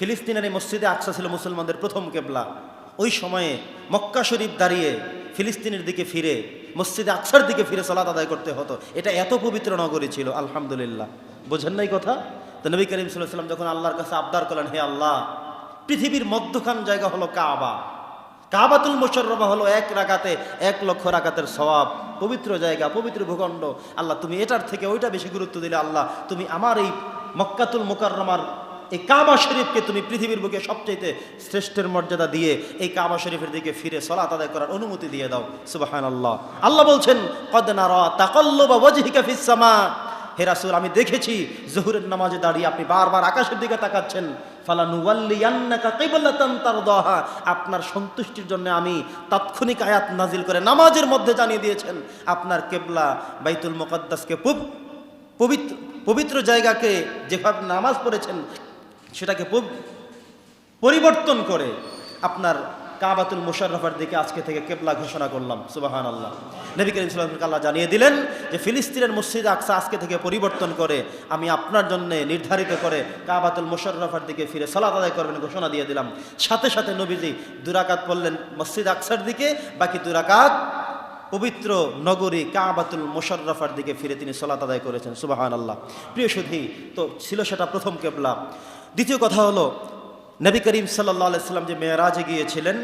ফিলিস্তিনের এই মসজিদে আকসা ছিল মুসলমানদের প্রথম কেবলা। ওই সময়ে মক্কা শরীফ দাঁড়িয়ে ফিলিস্তিনের দিকে ফিরে, মসজিদে আকসার দিকে ফিরে সলাত আদায় করতে হতো। এটা এত পবিত্র নগরী ছিল, আলহামদুলিল্লাহ। বোঝেন নাই কথা? তো নবী করিম সাল্লাম যখন আল্লাহর কাছে আবদার করলেন, হে আল্লাহ, পৃথিবীর মধ্যখান জায়গা হলো কাবা। কাবাতুল মোশাররফা হলো এক রাকাতে, এক লক্ষ রাকাতের সওয়াব। পবিত্র জায়গা, পবিত্র ভূখণ্ড। আল্লাহ, তুমি এটার থেকে ওইটা বেশি গুরুত্ব দিলে, আল্লাহ, তুমি আমার এই মক্কাতুল মোকাররমার এই কাবা শরীফকে তুমি পৃথিবীর বুকে সবচাইতে শ্রেষ্ঠের মর্যাদা দিয়ে এই কাবা শরীফের দিকে ফিরে সলাত আদায় করার অনুমতি দিয়ে দাও। সুবাহান আল্লাহ আল্লাহ বলছেন সামা। হে আমি দেখেছি জহুরের নামাজে দাঁড়িয়ে আপনি বারবার আকাশের দিকে তাকাচ্ছেন। আপনার সন্তুষ্টির জন্য আমি তাৎক্ষণিক আয়াত নাজিল করে নামাজের মধ্যে জানিয়ে দিয়েছেন। আপনার কেবলা বাইতুল মুকদ্দাসকে পব- পবিত্র পবিত্র জায়গাকে যেভাবে নামাজ পড়েছেন সেটাকে পরিবর্তন করে আপনার কাবাতুল মুশাররফার দিকে আজকে থেকে কেবলা ঘোষণা করলাম সুবাহান আল্লাহ নবী করিম সাল্লামকে আল্লাহ জানিয়ে দিলেন যে ফিলিস্তিনের মসজিদ আকসা আজকে থেকে পরিবর্তন করে, আমি আপনার জন্য নির্ধারিত করে কাবাতুল মুশাররফার দিকে ফিরে সালাত আদায় করবেন ঘোষণা দিয়ে দিলাম। সাথে সাথে নবীজি দুরাকাত পড়লেন মসজিদ আকসার দিকে, বাকি দুরাকাত পবিত্র নগরী কাবাতুল মোশাররফার দিকে ফিরে তিনি সলাত আদায় করেছেন সুবাহান আল্লাহ প্রিয় সুধী, তো ছিল সেটা প্রথম কেবলা। দ্বিতীয় কথা হলো, নবী করিম সাল্লাহ সাল্লাম যে মেয়েরাজে গিয়েছিলেন,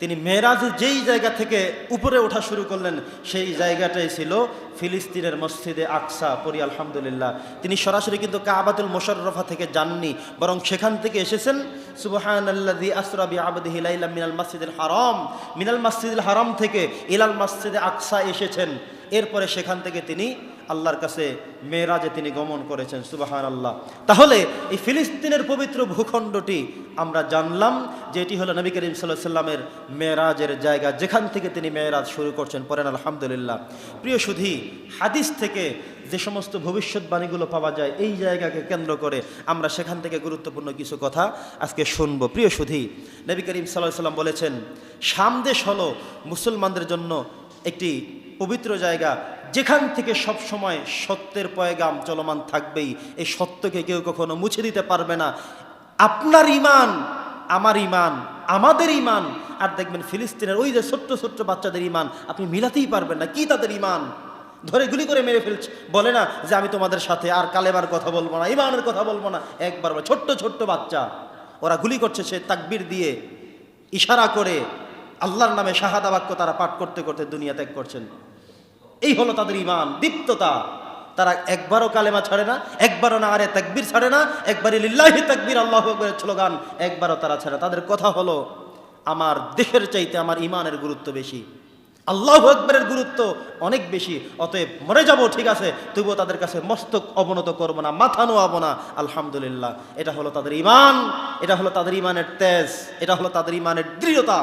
তিনি মেয়েরাজের যেই জায়গা থেকে উপরে ওঠা শুরু করলেন, সেই জায়গাটাই ছিল ফিলিস্তিনের মসজিদে আকসা পরি আলহামদুলিল্লাহ। তিনি সরাসরি কিন্তু কাবাতুল মোশাররফা থেকে যাননি, বরং সেখান থেকে এসেছেন সুবহান আল্লাদি আসরাবি আবদিহি লাইলা মিনাল মসজিদুল হারাম। মিনাল মসজিদুল হারাম থেকে ইলাল মসজিদে আকসা এসেছেন। এরপরে সেখান থেকে তিনি আল্লাহর কাছে মেয়েরাজে তিনি গমন করেছেন সুবাহান আল্লাহ তাহলে এই ফিলিস্তিনের পবিত্র ভূখণ্ডটি আমরা জানলাম যে এটি হলো নবী করিম সাল্লাহ সাল্লামের মেয়েরাজের জায়গা, যেখান থেকে তিনি মেয়েরাজ শুরু করছেন পরেন আলহামদুলিল্লাহ। প্রিয় সুধী, হাদিস থেকে যে সমস্ত ভবিষ্যৎবাণীগুলো পাওয়া যায়, এই জায়গাকে কেন্দ্র করে আমরা সেখান থেকে গুরুত্বপূর্ণ কিছু কথা আজকে শুনব। প্রিয় সুধী, নবী করিম সাল্লাহ সাল্লাম বলেছেন সামদেশ হলো মুসলমানদের জন্য একটি পবিত্র জায়গা যেখান থেকে সব সময় সত্যের পয়গাম চলমান থাকবেই, এই সত্যকে কেউ কখনো মুছে দিতে পারবে না। আপনার ইমান আমার ইমান আমাদের ইমান আর দেখবেন ফিলিস্তিনের ওই যে ছোট্ট ছোট্ট বাচ্চাদের ইমান আপনি মিলাতেই পারবেন না। কি তাদের ইমান ধরে গুলি করে মেরে ফেলছে। বলে না যে আমি তোমাদের সাথে আর কালেবার কথা বলব না ইমানের কথা বলব না। একবার ছোট্ট ছোট্ট বাচ্চা, ওরা গুলি করছে সে তাকবির দিয়ে, ইশারা করে আল্লাহর নামে শাহাদা বাক্য তারা পাঠ করতে করতে দুনিয়া ত্যাগ করছেন। এই হলো তাদের ইমান দীপ্ততা। তারা একবারও কালেমা ছাড়ে না, একবারও না আরে তাকবির ছাড়ে না, একবারই লিল্লাহি তাকবির, আল্লাহ আকবরের স্লোগান, একবারও তারা ছাড়ে। তাদের কথা হলো, আমার দেশের চাইতে আমার ইমানের গুরুত্ব বেশি। আল্লাহ আকবরের গুরুত্ব অনেক বেশি, অতএব মরে যাব, ঠিক আছে, তবুও তাদের কাছে মস্তক অবনত করব না, মাথা নোয়াবো না, আলহামদুলিল্লাহ। এটা হলো তাদের ইমান এটা হলো তাদের ইমানের তেজ, এটা হলো তাদের ইমানের দৃঢ়তা।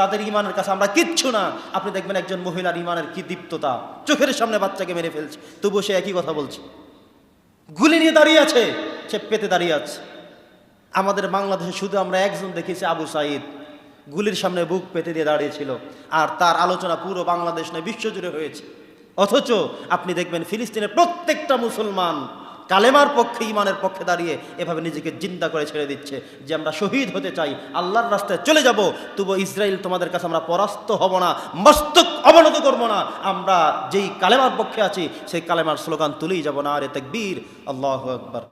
তাদের ইমানের কাছে আমরা কিচ্ছু না। আপনি দেখবেন একজন মহিলার ইমানের কি দীপ্ততা। চোখের সামনে বাচ্চাকে মেরে ফেলছে। তবুও সে একই কথা বলছে। গুলি নিয়ে দাঁড়িয়ে আছে। সে পেতে দাঁড়িয়ে আছে। আমাদের বাংলাদেশে শুধু আমরা একজন দেখেছি আবু সাইদ। গুলির সামনে বুক পেতে দিয়ে দাঁড়িয়েছিল। আর তার আলোচনা পুরো বাংলাদেশ নয়, বিশ্বজুড়ে হয়েছে। অথচ আপনি দেখবেন ফিলিস্তিনের প্রত্যেকটা মুসলমান কালেমার পক্ষে ইমানের পক্ষে দাঁড়িয়ে এভাবে নিজেকে জিন্দা করে ছেড়ে দিচ্ছে যে আমরা শহীদ হতে চাই, আল্লাহর রাস্তায় চলে যাব। তবু ইসরায়েল তোমাদের কাছে আমরা পরাস্ত হব না, মস্তক অবনত করব না। আমরা যেই কালেমার পক্ষে আছি, সেই কালেমার স্লোগান তুলেই যাব না। আরে তেকবীর, আল্লাহ আকবার।